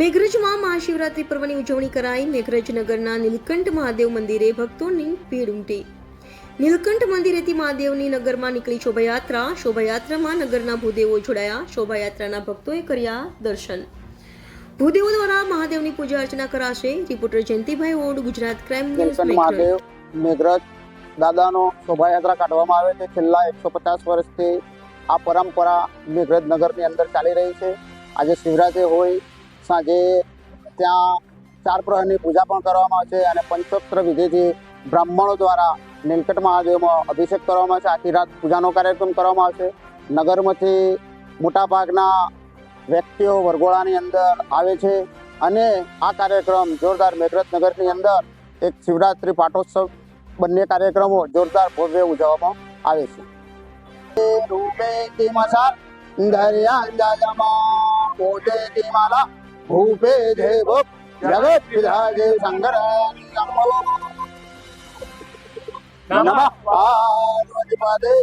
મેઘરજમાં મહાશિવરાત્રિ પર્વની ઉજવણી કરાઈ. મેઘરજ નગરના નીલકંઠ મહાદેવ મંદિરે ભક્તોની ભીડ ઉમટી. નીલકંઠ મંદિરેથી મહાદેવની નગરમાં નીકળી શોભાયાત્રા. શોભાયાત્રામાં નગરના ભૂદેવો જોડાયા. શોભાયાત્રાના ભક્તોએ કર્યા દર્શન. ભૂદેવો દ્વારા મહાદેવની પૂજા અર્ચના કરાશે. Reporter Jayantibhai Od Gujarat crime news Meghraj. Mahadev Meghraj દાદાનો શોભાયાત્રા કાઢવામાં આવે છે. છેલ્લા એકસો પચાસ વર્ષથી આ પરંપરા મેઘરજ નગરની અંદર ચાલી રહી છે. આજે શિવરાત્રી હોય સાંજે ત્યાં ચાર પ્રહરની પૂજા પણ કરવામાં આવે છે અને પંચોત્તર વિધિથી બ્રાહ્મણો દ્વારા નીલકંઠ મહાદેવમાં અભિષેક કરવામાં આવે છે. આખી રાત પૂજાનો કાર્યક્રમ કરવામાં આવશે નગરમાંથી મોટાભાગના વ્યક્તિઓ વરઘોડાની અંદર આવે છે અને આ કાર્યક્રમ જોરદાર મેઘરજ નગરની અંદર એક શિવરાત્રિ પાટોત્સવ બંને કાર્યક્રમો જોરદાર ભવ્ય ઉજવવામાં આવે છે. રૂપે કિમસાર દરિયાંજલમાં પોતે કિમાલા ભૂપે દેવ જગત વિધાજે શંકર નમઃ પાર્વતી પદે